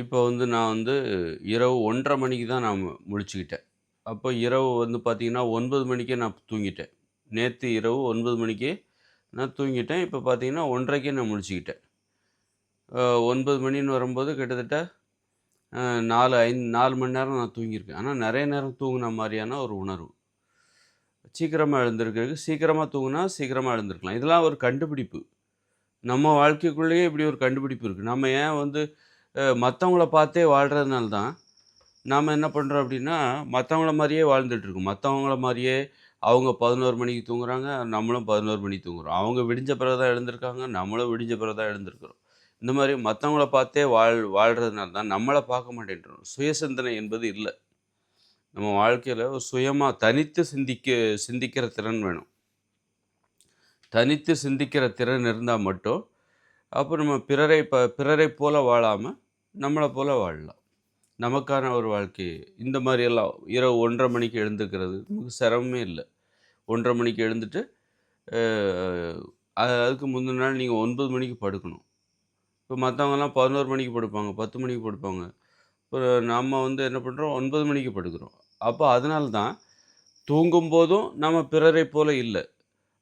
இப்போ வந்து நான் வந்து இரவு 1:30 மணிக்கு தான் நான் முழிச்சுக்கிட்டேன். அப்போ இரவு வந்து பார்த்திங்கன்னா ஒன்பது மணிக்கே நான் தூங்கிட்டேன். நேற்று இரவு ஒன்பது மணிக்கே நான் தூங்கிட்டேன். இப்போ பார்த்தீங்கன்னா 1:30க்கே நான் முழிச்சுக்கிட்டேன். ஒன்பது மணின்னு வரும்போது கிட்டத்தட்ட நாலு ஐந்து நாலு மணி நேரம் நான் தூங்கியிருக்கேன். ஆனால் நிறைய நேரம் தூங்கின மாதிரியான ஒரு உணர்வு. சீக்கிரமாக எழுந்திருக்கிறதுக்கு சீக்கிரமாக தூங்கினா சீக்கிரமாக எழுந்திருக்கலாம். இதெல்லாம் ஒரு கண்டுபிடிப்பு. நம்ம வாழ்க்கைக்குள்ளேயே இப்படி ஒரு கண்டுபிடிப்பு இருக்குது நம்ம ஏன் வந்து மற்றவங்கள பார்த்தே வாழ்கிறதுனால தான், நாம் என்ன பண்ணுறோம் அப்படின்னா, மற்றவங்கள மாதிரியே வாழ்ந்துட்டுருக்கோம் மற்றவங்கள மாதிரியே அவங்க 11 மணிக்கு தூங்குறாங்க, நம்மளும் 11 மணிக்கு தூங்குறோம். அவங்க விடிஞ்ச பிறகு தான் எழுந்திருக்காங்க, நம்மளும் விடிஞ்ச பிறகு தான் எழுந்திருக்கிறோம். இந்த மாதிரி மற்றவங்கள பார்த்தே வாழ் வாழ்கிறதுனால தான் நம்மளை பார்க்க மாட்டேன்றோம். சுயசிந்தனை என்பது இல்லை நம்ம வாழ்க்கையில் ஒரு தனித்து சிந்திக்க சிந்திக்கிற திறன் வேணும். தனித்து சிந்திக்கிற திறன் இருந்தால் மட்டும், அப்போ நம்ம பிறரை ப பிறரை போல வாழாமல் நம்மளை போல் வாழலாம். நமக்கான ஒரு வாழ்க்கை இந்த மாதிரியெல்லாம் இரவு 1:30 மணிக்கு எழுந்துக்கிறது நமக்கு சிரமமே இல்லை ஒன்றரை மணிக்கு எழுந்துட்டு, அதுக்கு முந்தின நாள் நீங்கள் ஒன்பது மணிக்கு படுக்கணும். இப்போ மற்றவங்கலாம் பதினோரு மணிக்கு படுப்பாங்க, 10 மணிக்கு படுப்பாங்க. இப்போ நம்ம வந்து என்ன பண்ணுறோம் ஒன்பது மணிக்கு படுக்கிறோம். அப்போ அதனால தான் தூங்கும்போதும் நம்ம பிறரை போல இல்லை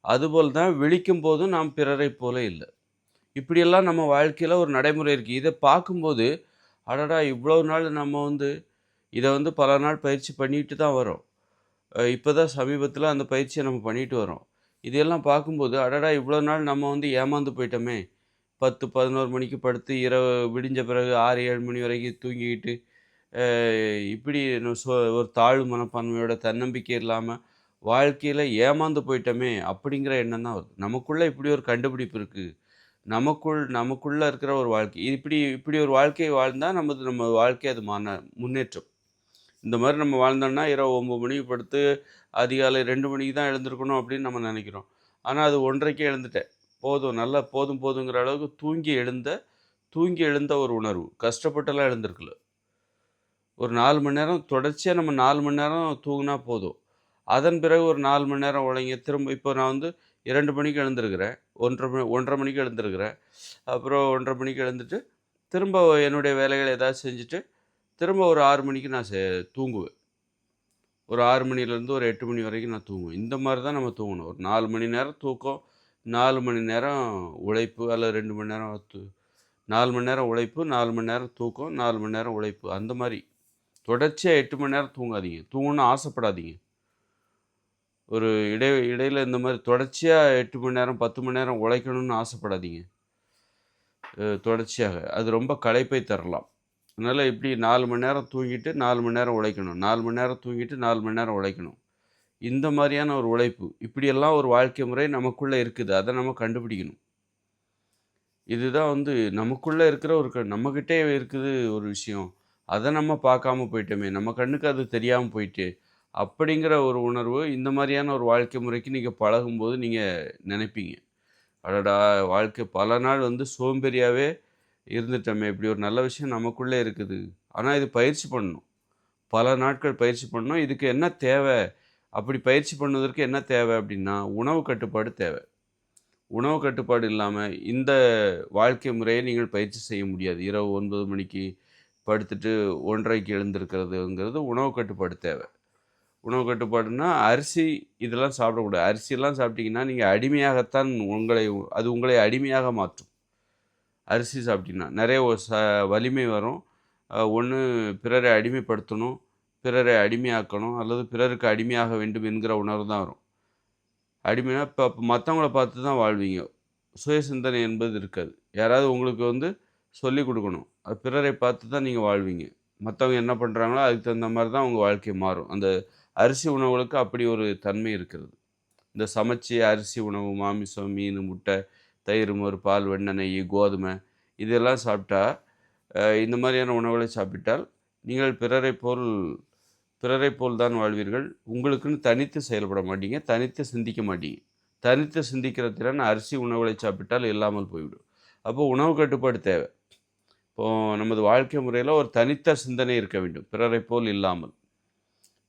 அதுபோல் தான் விழிக்கும் போதும் நாம் பிறரை போல இல்லை இப்படியெல்லாம் நம்ம வாழ்க்கையில் ஒரு நடைமுறை இருக்குது இதை பார்க்கும்போது, அடடா! இவ்வளோ நாள் நம்ம வந்து இதை வந்து பல நாள் பயிற்சி பண்ணிட்டு தான் வரோம். இப்போ தான் சமீபத்தில் அந்த பயிற்சியை நம்ம பண்ணிட்டு வரோம். இதையெல்லாம் பார்க்கும்போது, அடடா! இவ்வளோ நாள் நம்ம வந்து ஏமாந்து போயிட்டோமே! 10, 11 மணிக்கு படுத்து இரவு விடிஞ்ச பிறகு 6, 7 மணி வரைக்கும் தூங்கிக்கிட்டு, இப்படி சொ ஒரு தாழ்வு மனப்பான்மையோட தன்னம்பிக்கை இல்லாமல் வாழ்க்கையில் ஏமாந்து போயிட்டோமே! அப்படிங்கிற எண்ணம் தான் வருது. நமக்குள்ளே இப்படி ஒரு கண்டுபிடிப்பு இருக்குது நமக்குள் நமக்குள்ளே இருக்கிற ஒரு வாழ்க்கை. இப்படி இப்படி ஒரு வாழ்க்கையை வாழ்ந்தால் நமது நம்ம வாழ்க்கை அது மான முன்னேற்றம். இந்த மாதிரி நம்ம வாழ்ந்தோம்னா, இரவு ஒம்பது மணிக்கு படுத்து அதிகாலை ரெண்டு மணிக்கு தான் எழுந்திருக்கணும் அப்படின்னு நம்ம நினைக்கிறோம் ஆனால் அது 1:30க்கே எழுந்துட்டேன். போதும் நல்லா போதும் போதுங்கிற அளவுக்கு தூங்கி எழுந்த தூங்கி எழுந்த ஒரு உணர்வு. கஷ்டப்பட்டெல்லாம் எழுந்திருக்கல. ஒரு நாலு மணி நேரம் தொடர்ச்சியாக நம்ம நாலு மணி நேரம் தூங்கினா போதும். அதன் பிறகு ஒரு நாலு மணி நேரம் உழைங்க. திரும்ப இப்போ நான் வந்து இரண்டு மணிக்கு எழுந்திருக்கிறேன். 1:30 மணி 1:30 மணிக்கு எழுந்திருக்கிறேன். அப்புறம் 1:30 மணிக்கு எழுந்துட்டு, திரும்ப என்னுடைய வேலைகள் ஏதாவது செஞ்சுட்டு, திரும்ப ஒரு ஆறு மணிக்கு நான் செ தூங்குவேன். ஒரு ஆறு மணிலேருந்து ஒரு எட்டு மணி வரைக்கும் நான் தூங்குவேன். இந்த மாதிரி தான் நம்ம தூங்கணும். ஒரு நாலு மணி நேரம் தூக்கம், நாலு மணி நேரம் உழைப்பு அல்லது ரெண்டு மணி நேரம் நாலு மணி நேரம் உழைப்பு, நாலு மணி நேரம் தூக்கம், நாலு மணி நேரம் உழைப்பு. அந்த மாதிரி தொடர்ச்சியாக எட்டு மணி நேரம் தூங்காதீங்க. தூங்கணும்னு ஆசைப்படாதீங்க. ஒரு இடை இடையில் இந்த மாதிரி தொடர்ச்சியாக எட்டு மணி நேரம், 10 மணி நேரம் உழைக்கணும்னு ஆசைப்படாதீங்க. தொடர்ச்சியாக. அது ரொம்ப களைப்பை தரலாம். அதனால் இப்படி நாலு மணி நேரம் தூங்கிட்டு, நாலு மணி நேரம் உழைக்கணும். நாலு மணி நேரம் தூங்கிட்டு, நாலு மணி நேரம் உழைக்கணும். இந்த மாதிரியான ஒரு உழைப்பு. இப்படியெல்லாம் ஒரு வாழ்க்கை முறை நமக்குள்ளே இருக்குது. அதை நம்ம கண்டுபிடிக்கணும். இதுதான் வந்து நமக்குள்ளே இருக்கிற ஒரு க நம்மகிட்டயே இருக்குது ஒரு விஷயம். அதை நம்ம பார்க்காம போயிட்டோமே! நம்ம கண்ணுக்கு அது தெரியாமல் போயிட்டு அப்படிங்கிற ஒரு உணர்வு இந்த மாதிரியான ஒரு வாழ்க்கை முறைக்கு நீங்கள் பழகும்போது நீங்கள் நினைப்பீங்க அடடா! வாழ்க்கை பல நாள் வந்து சோம்பேறியாகவே இருந்துட்டோமே! இப்படி ஒரு நல்ல விஷயம் நமக்குள்ளே இருக்குது. ஆனால் இது பயிற்சி பண்ணணும். பல நாட்கள் பயிற்சி பண்ணணும். இதுக்கு என்ன தேவை அப்படி பயிற்சி பண்ணுவதற்கு என்ன தேவை அப்படின்னா, உணவு கட்டுப்பாடு தேவை உணவு கட்டுப்பாடு இல்லாமல் இந்த வாழ்க்கை முறையை நீங்கள் பயிற்சி செய்ய முடியாது. இரவு ஒன்பது மணிக்கு படுத்துட்டு 1:30க்கு எழுந்திருக்கிறதுங்கிறது உணவு கட்டுப்பாடு தேவை உணவு கட்டுப்பாடுன்னா, அரிசி இதெல்லாம் சாப்பிடக்கூடாது. அரிசியெல்லாம் சாப்பிட்டீங்கன்னா, நீங்கள் அடிமையாகத்தான் உங்களை அது உங்களை அடிமையாக மாற்றும். அரிசி சாப்பிட்டீங்கன்னா. நிறைய ஒரு ச வலிமை வரும். ஒன்று பிறரை அடிமைப்படுத்தணும், பிறரை அடிமையாக்கணும் அல்லது பிறருக்கு அடிமையாக வேண்டும் என்கிற உணர்வு தான் வரும். அடிமைனா இப்போ மற்றவங்கள பார்த்து தான் வாழ்வீங்க. சுய சிந்தனை என்பது இருக்காது. யாராவது உங்களுக்கு வந்து சொல்லிக் கொடுக்கணும் அது பிறரை பார்த்து தான் நீங்கள் வாழ்வீங்க. மற்றவங்க என்ன பண்ணுறாங்களோ அதுக்கு தகுந்த மாதிரி தான் உங்கள் வாழ்க்கை மாறும். அந்த அரிசி உணவுகளுக்கு அப்படி ஒரு தன்மை இருக்கிறது. இந்த சமைச்சி அரிசி உணவு, மாமிசம், மீன் முட்டை, தயிர், மோர், பால், வெண்ணெய், நெய், கோதுமை இதெல்லாம் சாப்பிட்டா, இந்த மாதிரியான உணவுகளை சாப்பிட்டால், நீங்கள் பிறரை போல் பிறரை போல் தான் வாழ்வீர்கள். உங்களுக்குன்னு தனித்து செயல்பட மாட்டீங்க. தனித்து சிந்திக்க மாட்டீங்க. தனித்து சிந்திக்கிற திறன் அரிசி உணவுகளை சாப்பிட்டால் இல்லாமல் போய்விடும். அப்போது உணவு கட்டுப்பாடு தேவை இப்போது நமது வாழ்க்கை முறையில் ஒரு தனித்த சிந்தனை இருக்க வேண்டும். பிறரை போல் இல்லாமல்.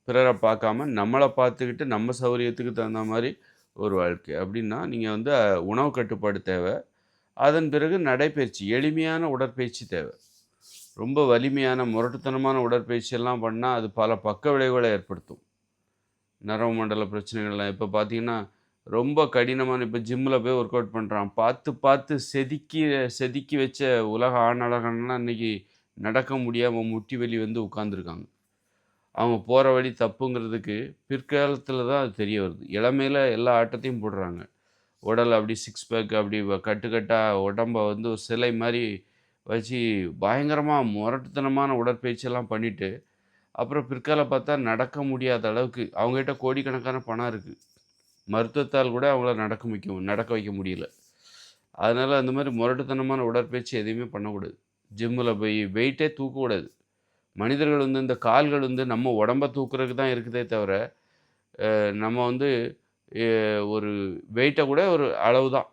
பிறரை பார்க்காம நம்மளை பார்த்துக்கிட்டு நம்ம சௌகரியத்துக்கு தகுந்த மாதிரி ஒரு வாழ்க்கை. அப்படின்னா, நீங்கள் வந்து உணவு கட்டுப்பாடு தேவை அதன் பிறகு நடைப்பயிற்சி. எளிமையான உடற்பயிற்சி தேவை ரொம்ப வலிமையான முரட்டுத்தனமான உடற்பயிற்சியெல்லாம் பண்ணால் அது பல பக்க விளைவுகளை ஏற்படுத்தும் நரம்பு மண்டல பிரச்சனைகள்லாம் இப்போ பார்த்தீங்கன்னா ரொம்ப கடினமான இப்போ ஜிம்மில் போய் ஒர்க் அவுட் பண்ணுறான் பார்த்து பார்த்து செதுக்கி செதுக்கி வச்ச உலக ஆணழகன்லாம் இன்றைக்கி நடக்க முடியாமல் முட்டி வலி வந்து உட்காந்துருக்காங்க அவங்க போகிற வழி தப்புங்கிறதுக்கு பிற்காலத்தில் தான் அது தெரிய வருது. இளமையில் எல்லா ஆட்டத்தையும் போடுறாங்க. உடல் அப்படி சிக்ஸ் பேக் அப்படி கட்டுக்கட்டாக உடம்பை உடம்ப வந்து ஒரு சிலை மாதிரி வச்சு பயங்கரமாக முரட்டுத்தனமான உடற்பயிற்சியெல்லாம் பண்ணிவிட்டு அப்புறம் பிற்கால பார்த்தா நடக்க முடியாத அளவுக்கு அவங்ககிட்ட கோடிக்கணக்கான பணம் இருக்குது மருத்துவத்தால் கூட அவங்கள நடக்க வைக்க நடக்க வைக்க முடியல. அதனால் அந்த மாதிரி முரட்டுத்தனமான உடற்பயிற்சி எதையுமே பண்ணக்கூடாது. ஜிம்மில் போய் வெயிட்டே தூக்கக்கூடாது. மனிதர்கள் வந்து இந்த கால்கள் வந்து நம்ம உடம்ப தூக்குறதுக்கு தான் இருக்குதே தவிர நம்ம வந்து ஒரு வெயிட்டை கூட ஒரு அளவு தான்.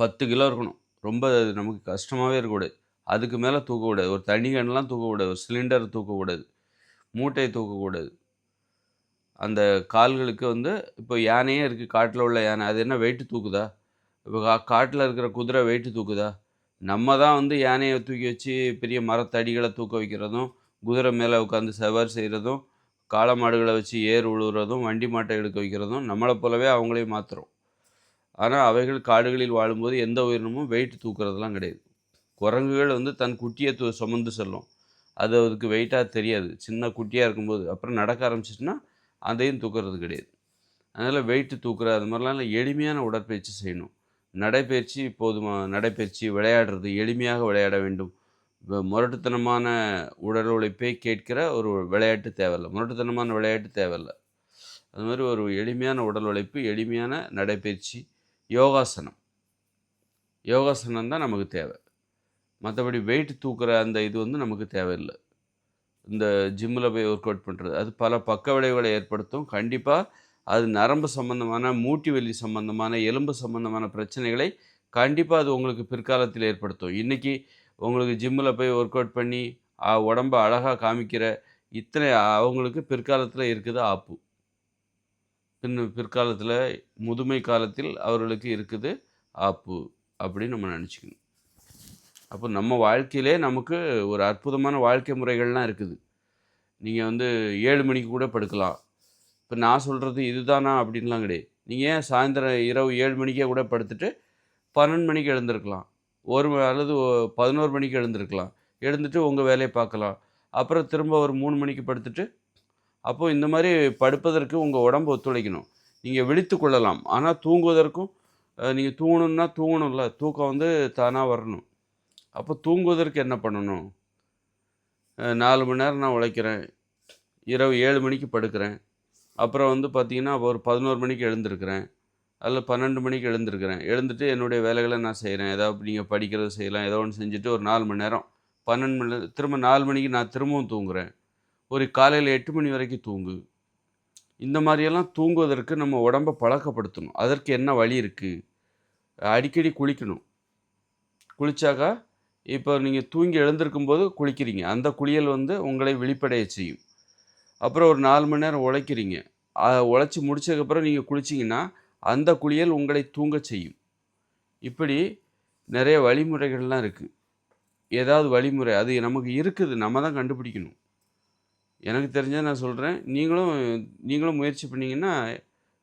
பத்து கிலோ இருக்கணும். ரொம்ப நமக்கு கஷ்டமாகவே இருக்கக்கூடாது. அதுக்கு மேலே தூக்கக்கூடாது. ஒரு தண்ணி கேன்லாம் தூக்கக்கூடாது. ஒரு சிலிண்டர் தூக்கக்கூடாது. மூட்டையை தூக்கக்கூடாது. அந்த கால்களுக்கு வந்து இப்போ யானையே இருக்குது காட்டில் உள்ள யானை. அது என்ன வெயிட்டு தூக்குதா? இப்போ கா காட்டில் இருக்கிற குதிரை வெயிட்டு தூக்குதா? நம்ம தான் வந்து யானையை தூக்கி வச்சு பெரிய மரத்தடிகளை தூக்க வைக்கிறதும் குதிரை மேலே உட்காந்து சவாரி செய்கிறதும் காளை மாடுகளை வச்சு ஏர் உழுவுறதும் வண்டி மாட்டை எடுக்க வைக்கிறதும் நம்மளை போலவே அவங்களையும் மாற்றுறோம் ஆனால் அவைகள் காடுகளில் வாழும்போது எந்த உயிரினமும் வெயிட் தூக்குறதுலாம் கிடையாது. குரங்குகள் வந்து தன் குட்டியை தூ சுமந்து செல்லும். அது அதுக்கு வெயிட்டாக தெரியாது. சின்ன குட்டியாக இருக்கும்போது அப்புறம் நடக்க ஆரம்பிச்சிச்சுன்னா அதையும் தூக்குறது கிடையாது. அதனால் வெயிட்டு தூக்குற அது மாதிரிலாம் இல்லை எளிமையான உடற்பயிற்சி செய்யணும். நடைப்பயிற்சி போதுமா நடைப்பயிற்சி விளையாடுறது எளிமையாக விளையாட வேண்டும். முரட்டுத்தனமான உடல் உழைப்பை கேட்கிற ஒரு விளையாட்டு தேவையில்லை. முரட்டுத்தனமான விளையாட்டு தேவையில்லை. அது மாதிரி ஒரு எளிமையான உடல் உழைப்பு எளிமையான நடைப்பயிற்சி யோகாசனம். யோகாசனம் தான் நமக்கு தேவை. மற்றபடி வெயிட் தூக்குற அந்த இது வந்து நமக்கு தேவையில்லை. இந்த ஜிம்மில் போய் ஒர்க் அவுட் பண்ணுறது அது பல பக்க விளைவுகளை ஏற்படுத்தும். கண்டிப்பாக அது நரம்பு சம்பந்தமான மூட்டி வலி சம்பந்தமான எலும்பு சம்பந்தமான பிரச்சனைகளை கண்டிப்பாக அது உங்களுக்கு பிற்காலத்தில் ஏற்படுத்தும். இன்றைக்கி உங்களுக்கு ஜிம்மில் போய் ஒர்க் அவுட் பண்ணி உடம்ப அழகாக காமிக்கிற இத்தனை அவங்களுக்கு பிற்காலத்தில் இருக்குது ஆப்பு. பின் பிற்காலத்தில் முதுமை காலத்தில் அவர்களுக்கு இருக்குது ஆப்பு அப்படின்னு நம்ம நினச்சிக்கணும். அப்போ நம்ம வாழ்க்கையிலே நமக்கு ஒரு அற்புதமான வாழ்க்கை முறைகள்லாம் இருக்குது. நீங்கள் வந்து ஏழு மணிக்கு கூட படுக்கலாம். இப்போ நான் சொல்கிறது இதுதானா அப்படின்லாம் கிடையாது. நீங்கள் ஏன் சாயந்தரம் இரவு ஏழு மணிக்கே கூட படுத்துட்டு பன்னெண்டு மணிக்கு எழுந்திருக்கலாம். ஒரு அல்லது பதினோரு மணிக்கு எழுந்திருக்கலாம். எழுந்துட்டு உங்கள் வேலையை பார்க்கலாம். அப்புறம் திரும்ப ஒரு மூணு மணிக்கு படுத்துட்டு அப்போது இந்த மாதிரி படுப்பதற்கு உங்கள் உடம்பு ஒத்துழைக்கணும். நீங்கள் விழித்து கொள்ளலாம். ஆனால் தூங்குவதற்கும் நீங்கள் தூங்கணும்னா தூங்கணும்ல. தூக்கம் வந்து தானாக வரணும். அப்போ தூங்குவதற்கு என்ன பண்ணணும்? நாலு மணி நேரம் நான் உழைக்கிறேன். இரவு ஏழு மணிக்கு படுக்கிறேன். அப்புறம் வந்து பார்த்தீங்கன்னா ஒரு பதினோரு மணிக்கு எழுந்திருக்கிறேன். அதில் பன்னெண்டு மணிக்கு எழுந்திருக்கிறேன். எழுந்துட்டு என்னுடைய வேலைகளை நான் செய்கிறேன் ஏதாவது நீங்கள் படிக்கிறது செய்யலாம். ஏதோ ஒன்று செஞ்சுட்டு ஒரு நாலு மணி நேரம் பன்னெண்டு மணி திரும்ப நாலு மணிக்கு நான் திரும்பவும் தூங்குறேன். ஒரு காலையில் எட்டு மணி வரைக்கும் தூங்கு. இந்த மாதிரியெல்லாம் தூங்குவதற்கு நம்ம உடம்பை பழக்கப்படுத்தணும். அதற்கு என்ன வழி இருக்குது அடிக்கடி குளிக்கணும். குளிச்சாக்கா இப்போ நீங்கள் தூங்கி எழுந்திருக்கும் போது குளிக்கிறீங்க. அந்த குளியல் வந்து உங்களை விழிப்படைய செய்யும். அப்புறம் ஒரு நாலு மணி நேரம் உழைக்கிறீங்க. உழைச்சி முடிச்சதுக்கப்புறம் நீங்கள் குளிச்சிங்கன்னா அந்த குளியல் உங்களை தூங்க செய்யும். இப்படி நிறைய வழிமுறைகள்லாம் இருக்குது ஏதாவது வழிமுறை அது நமக்கு இருக்குது நம்ம தான் கண்டுபிடிக்கணும். எனக்கு தெரிஞ்சதை நான் சொல்கிறேன் நீங்களும் நீங்களும் முயற்சி பண்ணிங்கன்னா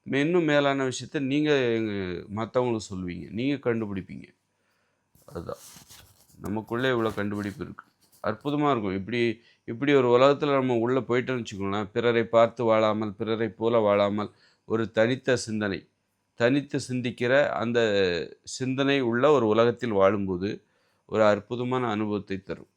இன்னும் மேலான விஷயத்த நீங்கள் எங்கள் மற்றவங்களுக்கு சொல்லுவீங்க. நீங்கள் கண்டுபிடிப்பீங்க. அதுதான். நமக்குள்ளே இவ்வளோ கண்டுபிடிப்பு இருக்குது அற்புதமாக இருக்கும். இப்படி இப்படி ஒரு உலகத்தில் நம்ம உள்ளே போயிட்டோம்னு வச்சுக்கோங்களேன். பிறரை பார்த்து வாழாமல் பிறரை போல வாழாமல் ஒரு தனித்த சிந்தனை. தனித்து சிந்திக்கிற அந்த சிந்தனை உள்ள ஒரு உலகத்தில் வாழும்போது ஒரு அற்புதமான அனுபவத்தை தரும்.